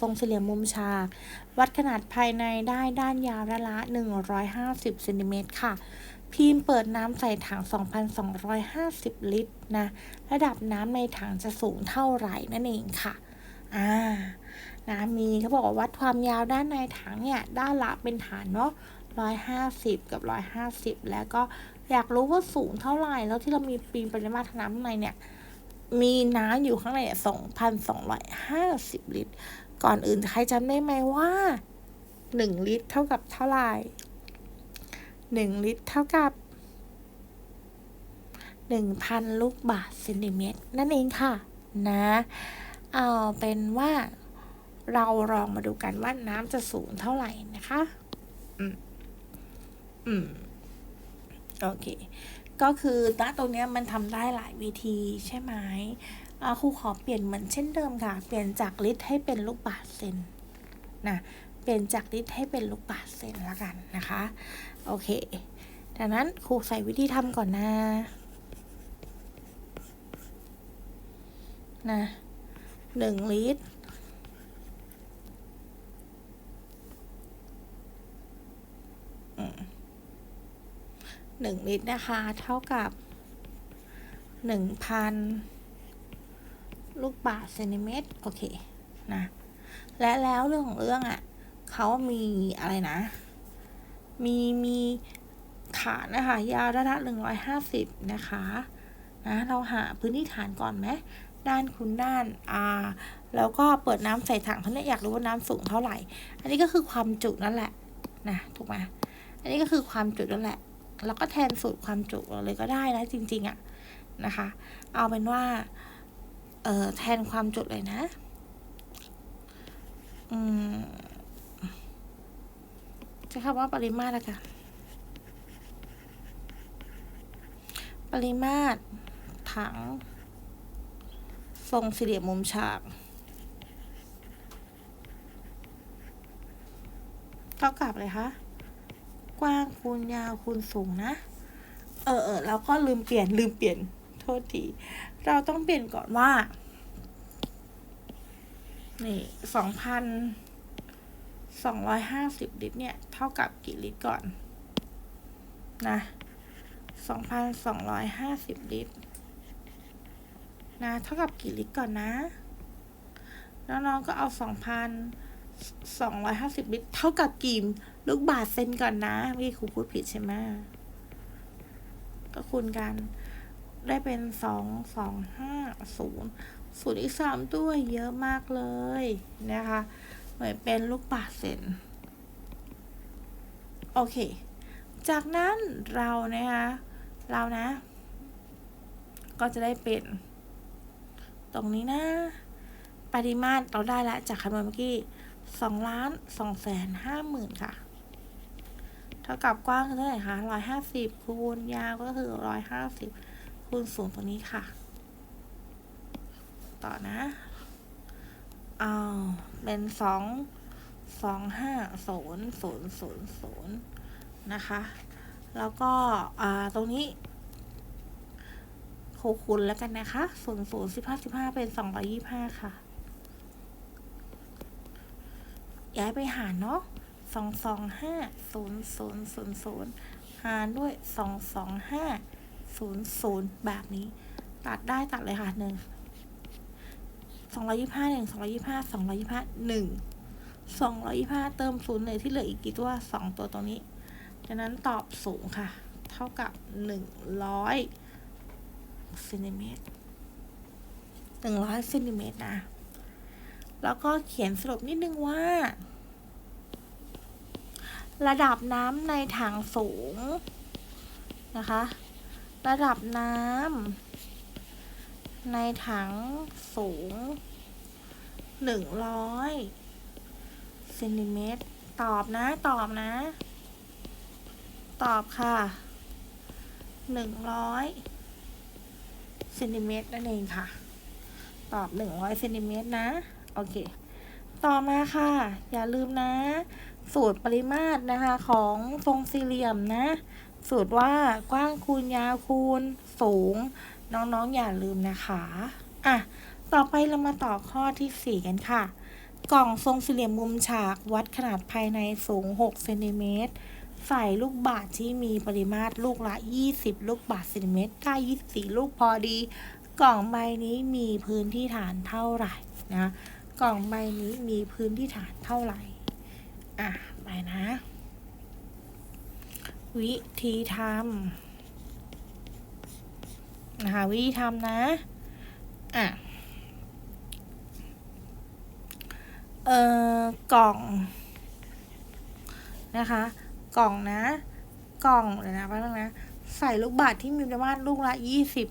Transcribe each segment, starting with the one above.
ทรงสี่เหลี่ยมมุมฉาก วัดขนาดภายในได้ด้านยาวด้านละ 150เซนติเมตรค่ะ พิมพ์เปิดน้ำใส่ถัง 2,250 ลิตรนะ ระดับน้ำในถังจะสูงเท่าไหร่นั่นเองค่ะ อ่านะมีเขาบอกว่าวัดความยาวด้านในถังเนี่ยด้านละเป็นฐานเนาะ150 กับ 150 แล้วก็อยากรู้ว่าสูงเท่าไหร่ แล้วที่เรามีปีปริมาตรน้ำในเนี่ย มีน้ำอยู่ข้างในเนี่ย2,250 ลิตร ก่อนอื่นใครจำได้ไหมว่า 1 ลิตรเท่ากับเท่าไหร่ 1 ลิตรเท่ากับ 1,000 ลูกบาศก์เซนติเมตรนั่นเองค่ะ นะ เอาเป็นว่าเราลองมาดูกันว่าน้ำจะสูงเท่าไหร่นะคะ อืม อืม โอเค ก็คือณตรงนี้มันทำได้หลายวิธีใช่ไหม ครูขอเปลี่ยนเหมือนเช่นเดิมค่ะ เปลี่ยนจากลิตรให้เป็นลูกบาศก์เซนนะเปลี่ยนจากลิตรให้เป็นลูกบาศก์เซนละกันนะคะโอเคดังนั้นครูใส่วิธีทำก่อนนะนะหนึ่งลิตรหนึ่งลิตรนะคะ เท่ากับหนึ่งพัน ลูกบาศก์เซนติเมตรโอเคนะและแล้วเรื่องของเรื่องอะ่ะเขามีอะไรนะ มีมีฐานนะคะยาวระดับหนึ่งร้อยห้าสิบนะคะนะเราหาพื้นที่ฐานก่อนไหมด้านคุณด้านอ่าแล้วก็เปิดน้ำใส่ถังเขาะเนี่ยอยากรู้ว่าน้ำสูงเท่าไหร่ อันนี้ก็คือความจุนั่นแหละนะถูกไหมอันนี้ก็คือความจุนั่นแหละ แล้วก็แทนสูตรความจุเลยก็ได้นะจริงๆอะนะคะ เอาเป็นว่า ออแทนความจุเลยนะอืมใช้คำว่าปริมาตรละกันปริมาตร ถัง ทรงสี่เหลี่ยมมุมฉากเท่ากับเลยคะ กว้างคูณยาวคูณสูงนะ เออเออเราก็ลืมเปลี่ยนลืมเปลี่ยนโทษที เราต้องเปลี่ยนก่อนว่า นี่สองพันสองร้อยห้าสิบลิตรเนี่ย เท่ากับกี่ลิตรก่อน นะสองพันสองร้อยห้าสิบลิตร นะ เท่ากับกี่ลิตรก่อนนะน้องๆก็เอาสองพันสองร้อยห้าสิบลิตร เท่ากับกี่ลูกบาศก์เซนก่อนนะเมื่ครูพูดผิดใช่ไหมก็คูณกันได้เป็นสองสองห้าศูนย์ ศูนย์อีกสามตัวเยอะมากเลยนะคะเหมือนเป็นลูกบาศก์เซนโอเค จากนั้นเรานะคะเรานะ ก็จะได้เป็น ตรงนี้นะปริมาตรเราได้แล้วจากคำนวณเมื่อกี้สองล้านสองแสนห้าหมื่นค่ะ เท่ากับกว้างคือเท่าไหร่คะร้อยห้าสิบคูณยาวก็คือร้อยห้าสิบคูณสูงตรงนี้ค่ะ ต่อนะ เอาเป็นสองสองห้าศูนย์ศูนย์ศูนย์ศูนย์นะคะ แล้วก็อ่าตรงนี้โคคูณแล้วกันนะคะศูนย์ศูนย์สิบห้าสิบห้าเป็นสองร้อยี่ห้าค่ะ ย้ายไปหารเนาะสองสองห้าศูนย์ศูนย์ศูนย์ศูนย์หารด้วยสองสองห้าศูนย์ศูนย์แบบนี้ ตัดได้ตัดเลยค่ะหนึ่ง สองร้อยยี่ห้าหนึ่งสองร้อยยี่ห้าสองร้อยยี่ห้าหนึ่งสองร้อยี่ห้าเติมศูนย์เลยที่เหลืออีกกี่ตัวสองตัวตรงนี้ดังนั้นตอบสูงค่ะ เท่ากับหนึ่งร้อยเซนติเมตรหนึ่งร้อยเซนติเมตรนะ แล้วก็เขียนสรุปนิดนึงว่า ระดับน้ำในถังสูงนะคะ ระดับน้ำในถังสูง หนึ่งร้อยเซนติเมตร ตอบนะ ตอบนะ ตอบค่ะหนึ่งร้อยเซนติเมตรนั่นเองค่ะ ตอบหนึ่งร้อยเซนติเมตรนะ โอเค ต่อมาค่ะ อย่าลืมนะ สูตรปริมาตรนะคะของทรงสี่เหลี่ยมนะ สูตรว่ากว้างคูณยาวคูณสูง น้องๆอย่าลืมนะคะ อะ ต่อไปเรามาต่อข้อที่สี่กันค่ะ กล่องทรงสี่เหลี่ยมมุมฉากวัดขนาดภายในสูง 6 เซนติเมตร ใส่ลูกบาศก์ที่มีปริมาตรลูกละ 20 ลูกบาศก์เซนติเมตร ได้ 24 ลูกพอดี กล่องใบนี้มีพื้นที่ฐานเท่าไหร่นะ กล่องใบนี้มีพื้นที่ฐานเท่าไหร่ อะ ไปนะ วิธีทำนะคะวิธีทำนะ อะ เอ่อกล่องนะคะ กล่องนะ กล่องเดี๋ยวนะแป๊บนึงนะ ใส่ลูกบาศก์ที่มีปริมาตรลูกละยี่สิบ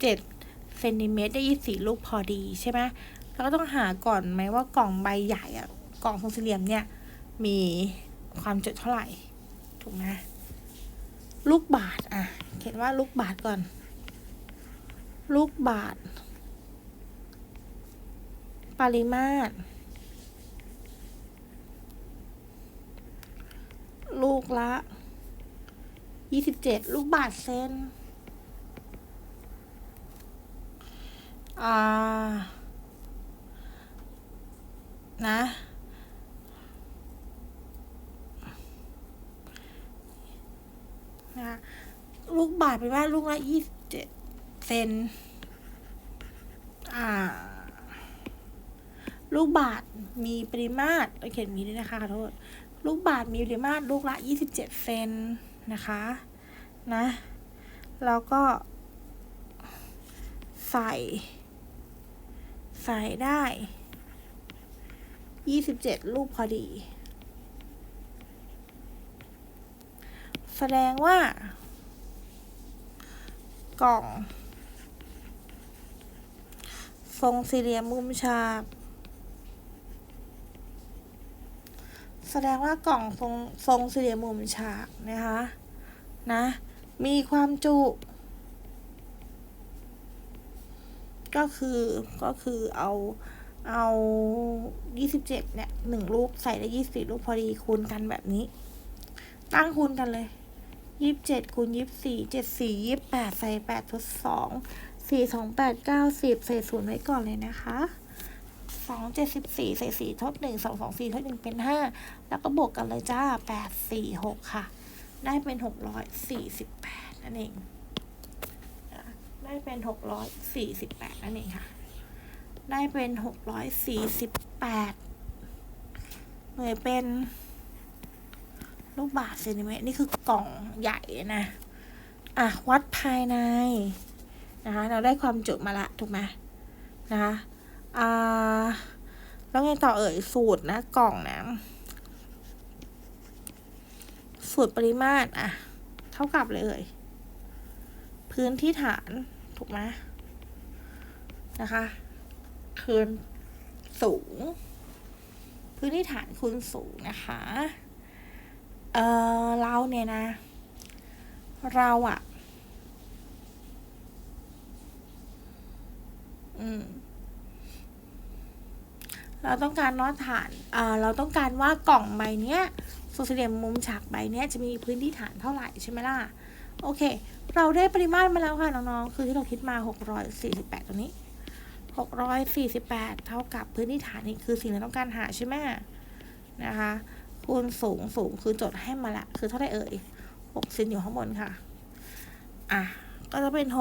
เจ็ดเซนติเมตรได้ยี่สี่ลูกพอดีใช่ไหมแล้วก็ต้องหาก่อนไหมว่ากล่องใบใหญ่อะกล่องทรงสี่เหลี่ยมเนี่ย มีความจุเท่าไหร่ ถูกไหมลูกบาศก์อะ เขียนว่าลูกบาศก์ก่อน ลูกบาศก์ปริมาตร ลูกละยี่สิบเจ็ดลูกบาทเซนอ่า นะนะลูกบาทเป็นว่าลูกละยี่สิบเจ็ดเซน อ่า ลูกบาทมีปริมาตรเขียนอย่างนี้ด้วยนะคะขอโทษ ลูกบาศก์มีปริมาตรลูกละ 27 เซนนะคะนะแล้วก็ ใส่ ใส่ได้ 27 ลูกพอดี แสดงว่า กล่อง ทรงสี่เหลี่ยมมุมฉาก แสดงว่ากล่องทรงทรงสี่เหลี่ยมมุมฉากนะคะนะมีความจุ ก็คือก็คือเอาเอายี่สิบเจ็ดเนี่ยหนึ่งลูกใส่ได้ยี่สิบลูกพอดีคูณกันแบบนี้ ตั้งคูณกันเลยยี่สิบเจ็ดคูณยี่สิบสี่เจ็ดสี่ยี่สิบแปดใส่แปดทดสองสี่สองแปดเก้าสิบใส่ศูนย์ไว้ก่อนเลยนะคะ สองเจ็ดสิบสี่ใส่สี่ทดหนึ่งสองสองสี่ทดหนึ่งเป็นห้าแล้วก็บวกกันเลยจ้าแปดสี่หกค่ะ ได้เป็นหกร้อยสี่สิบแปดนั่นเองได้เป็นหกร้อยสี่สิบแปดนั่นเองค่ะ ได้เป็นหกร้อยสี่สิบแปดหน่วยเป็นลูกบาศก์เซนติเมตรนี่คือกล่องใหญ่นะอะวัดภายในนะคะเราได้ความจุมาละถูกไหมนะคะ อ่า แล้วไงต่อเอ่ยสูตรนะกล่องนะ สูตรปริมาตรอะ เท่ากับเลยเอ่ยพื้นที่ฐานถูกไหมนะคะคืนสูง พื้นที่ฐานคูณสูงนะคะ เออเราเนี่ยนะ เราอะอืม เราต้องการนอฐานเราต้องการว่ากล่องใบเนี้ยโซเซียมมุมฉากใบเนี้ยจะมีพื้นที่ฐานเท่าไหร่ใช่ไหมล่ะ โอเค เราได้ปริมาตรมาแล้วค่ะน้องๆ คือที่เราคิดมา 648ตรงนี้ 648 เท่ากับพื้นที่ฐานนี่คือสิ่งที่เราต้องการหาใช่ไหมนะคะ คูณสูงสูงคือจดให้มาละ คือเท่าไรเอ่ย6เซนอยู่ข้างบนค่ะ อะ ก็จะเป็น 6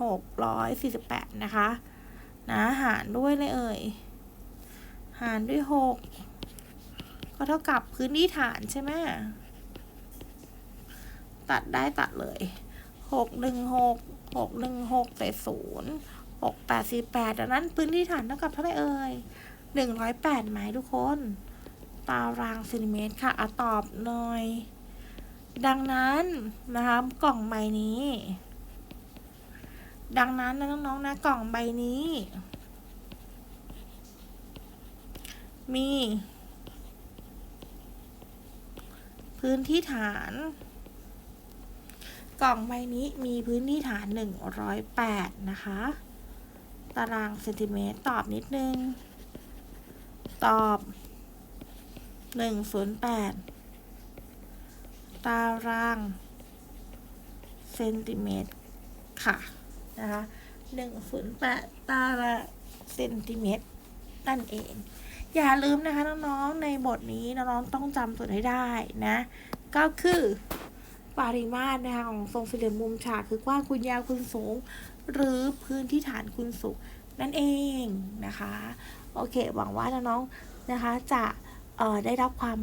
648 นะคะ นะหารด้วยเลยเอ่ย หารด้วย6ก็เท่ากับพื้นที่ฐานใช่ไหมตัดได้ตัดเลยหกหนึ่งหกหกหนึ่งหกใส่ศูนย์หกแปดสี่แปดดังนั้นพื้นที่ฐานเท่ากับเท่าไหร่เอ่ยหนึ่งร้อยแปดไหมทุกคน ตารางเซนติเมตรค่ะอตอบหน่อย ดังนั้นนะคะกล่องใบนี้ ดังนั้นนะน้องๆนะกล่องใบนี้ มี พื้นที่ฐาน กล่องใบนี้มีพื้นที่ฐาน 108 นะคะ ตารางเซนติเมตร ตอบนิดนึง ตอบ 108 ตารางเซนติเมตร ค่ะ นะคะ108 ตารางเซนติเมตรนั่นเอง อย่าลืมนะคะน้องๆในบทนี้น้องๆต้องจำส่วนให้ได้นะ ก็คือปริมาตรนะคะของทรงสี่เหลี่ยมมุมฉากคือกว้างคูณยาวคูณสูง หรือพื้นที่ฐานคูณสูงนั่นเองนะคะ โอเค หวังว่าน้องๆนะคะจะได้รับความ